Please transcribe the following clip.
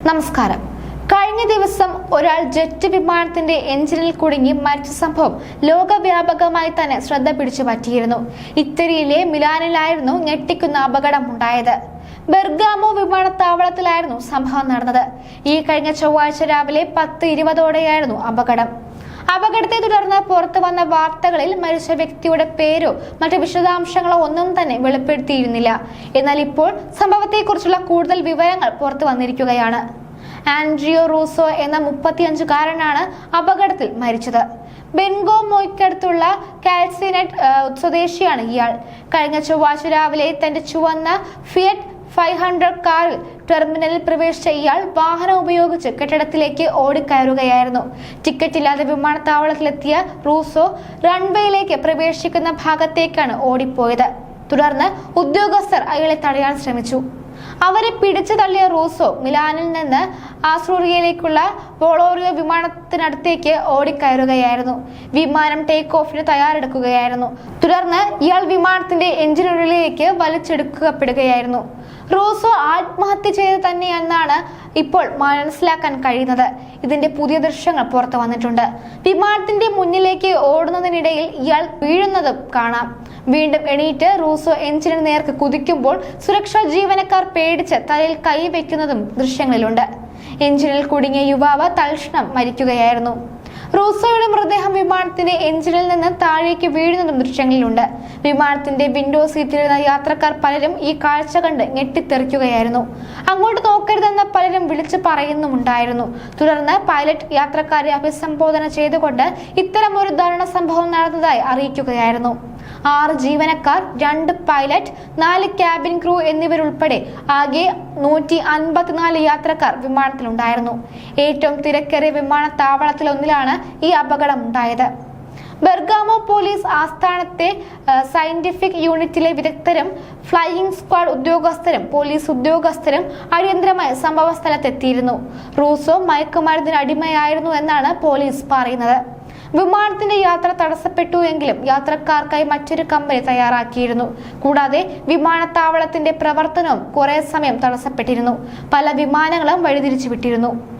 നമസ്കാരം. കഴിഞ്ഞ ദിവസം ഒരാൾ ജെറ്റ് വിമാനത്തിന്റെ എഞ്ചിനിൽ കുടുങ്ങി മരിച്ച സംഭവം ലോകവ്യാപകമായി തന്നെ ശ്രദ്ധ പിടിച്ചു പറ്റിയിരുന്നു. ഇറ്റലിയിലെ മിലാനിലായിരുന്നു ഞെട്ടിക്കുന്ന അപകടം ഉണ്ടായത് ബെർഗാമോ വിമാനത്താവളത്തിലായിരുന്നു സംഭവം നടന്നത്. ഈ കഴിഞ്ഞ ചൊവ്വാഴ്ച രാവിലെ പത്ത് ഇരുപതോടെയായിരുന്നു അപകടം. അപകടത്തെ തുടർന്ന് പുറത്തു വന്ന വാർത്തകളിൽ മരിച്ച വ്യക്തിയുടെ പേരോ മറ്റു വിശദാംശങ്ങളോ ഒന്നും തന്നെ വെളിപ്പെടുത്തിയിരുന്നില്ല. എന്നാൽ ഇപ്പോൾ സംഭവത്തെക്കുറിച്ചുള്ള കൂടുതൽ വിവരങ്ങൾ പുറത്തു വന്നിരിക്കുകയാണ്. ആൻഡ്രിയോ റൂസോ എന്ന മുപ്പത്തിയഞ്ചുകാരനാണ് അപകടത്തിൽ മരിച്ചത്. ബെൻഗോ മോയ്ക്കടുത്തുള്ള കാൽസിനെറ്റ് സ്വദേശിയാണ് ഇയാൾ. കഴിഞ്ഞ ചൊവ്വാഴ്ച രാവിലെ തന്റെ ചുവന്ന ഫിയറ്റ് ഫൈവ് ഹൺഡ്രഡ് കാറിൽ ടെർമിനലിൽ പ്രവേശിച്ച ഇയാൾ വാഹനം ഉപയോഗിച്ച് കെട്ടിടത്തിലേക്ക് ഓടിക്കയറുകയായിരുന്നു. ടിക്കറ്റ് ഇല്ലാതെ വിമാനത്താവളത്തിലെത്തിയ റൂസോ റൺവേയിലേക്ക് പ്രവേശിക്കുന്ന ഭാഗത്തേക്കാണ് ഓടിപ്പോയത്. തുടർന്ന് ഉദ്യോഗസ്ഥർ അയാളെ തടയാൻ ശ്രമിച്ചു. അവരെ പിടിച്ചു തള്ളിയ റൂസോ മിലാനിൽ നിന്ന് ആസ്ട്രൂറിയയിലേക്കുള്ള വോളോറിയോ വിമാനത്തിനടുത്തേക്ക് ഓടിക്കയറുകയായിരുന്നു. വിമാനം ടേക്ക് ഓഫിന് തയ്യാറെടുക്കുകയായിരുന്നു. തുടർന്ന് ഇയാൾ വിമാനത്തിന്റെ എഞ്ചിനുള്ളിലേക്ക് വലിച്ചെടുക്കപ്പെടുകയായിരുന്നു. റോസോ ആത്മഹത്യ ചെയ്ത് തന്നെയെന്നാണ് ഇപ്പോൾ മനസ്സിലാക്കാൻ കഴിയുന്നത്. ഇതിന്റെ പുതിയ ദൃശ്യങ്ങൾ പുറത്തു വന്നിട്ടുണ്ട്. വിമാനത്തിന്റെ മുന്നിലേക്ക് ഓടുന്നതിനിടയിൽ ഇയാൾ വീഴുന്നതും കാണാം. വീണ്ടും എണീറ്റ് റൂസോ എഞ്ചിന് നേർക്ക് കുതിക്കുമ്പോൾ സുരക്ഷാ ജീവനക്കാർ പേടിച്ച് തലയിൽ കൈവയ്ക്കുന്നതും ദൃശ്യങ്ങളിലുണ്ട്. എഞ്ചിനിൽ കുടുങ്ങിയ യുവാവ് തൽക്ഷണം മരിക്കുകയായിരുന്നു. റൂസോയുടെ മൃതദേഹം വിമാനത്തിന്റെ എഞ്ചിനിൽ നിന്ന് താഴേക്ക് വീഴുന്ന ദൃശ്യങ്ങളിലുണ്ട്. വിമാനത്തിന്റെ വിൻഡോ സീറ്റിലിരുന്ന യാത്രക്കാർ പലരും ഈ കാഴ്ച കണ്ട് ഞെട്ടിത്തെറിക്കുകയായിരുന്നു. അങ്ങോട്ട് നോക്കരുതെന്ന് പലരും വിളിച്ചു പറയുന്നുമുണ്ടായിരുന്നു. തുടർന്ന് പൈലറ്റ് യാത്രക്കാരെ അഭിസംബോധന ചെയ്തുകൊണ്ട് ഇത്തരമൊരു ദാരുണ സംഭവം നടന്നതായി അറിയിക്കുകയായിരുന്നു. ആറ് ജീവനക്കാർ രണ്ട് പൈലറ്റ് നാല് ക്യാബിൻ ക്രൂ എന്നിവരുൾപ്പെടെ ആകെ നൂറ്റി അൻപത്തിനാല് യാത്രക്കാർ വിമാനത്തിലുണ്ടായിരുന്നു. ഏറ്റവും തിരക്കേറിയ വിമാനത്താവളത്തിലൊന്നിലാണ് ഈ അപകടം ഉണ്ടായത് ബെർഗാമോ പോലീസ് ആസ്ഥാനത്തെ സയന്റിഫിക് യൂണിറ്റിലെ വിദഗ്ധരും ഫ്ലൈയിംഗ് സ്ക്വാഡ് ഉദ്യോഗസ്ഥരും പോലീസ് ഉദ്യോഗസ്ഥരും അടിയന്തരമായി സംഭവ സ്ഥലത്തെത്തിയിരുന്നു റൂസോ മയക്കുമരുന്നിന് അടിമയായിരുന്നു എന്നാണ് പോലീസ് പറയുന്നത്. വിമാനത്തിന്റെ യാത്ര തടസ്സപ്പെട്ടു എങ്കിലും യാത്രക്കാർക്കായി മറ്റൊരു കമ്പനി തയ്യാറാക്കിയിരുന്നു. കൂടാതെ വിമാനത്താവളത്തിന്റെ പ്രവർത്തനവും കുറെ സമയം തടസ്സപ്പെട്ടിരുന്നു. പല വിമാനങ്ങളും വഴിതിരിച്ചു വിട്ടിരുന്നു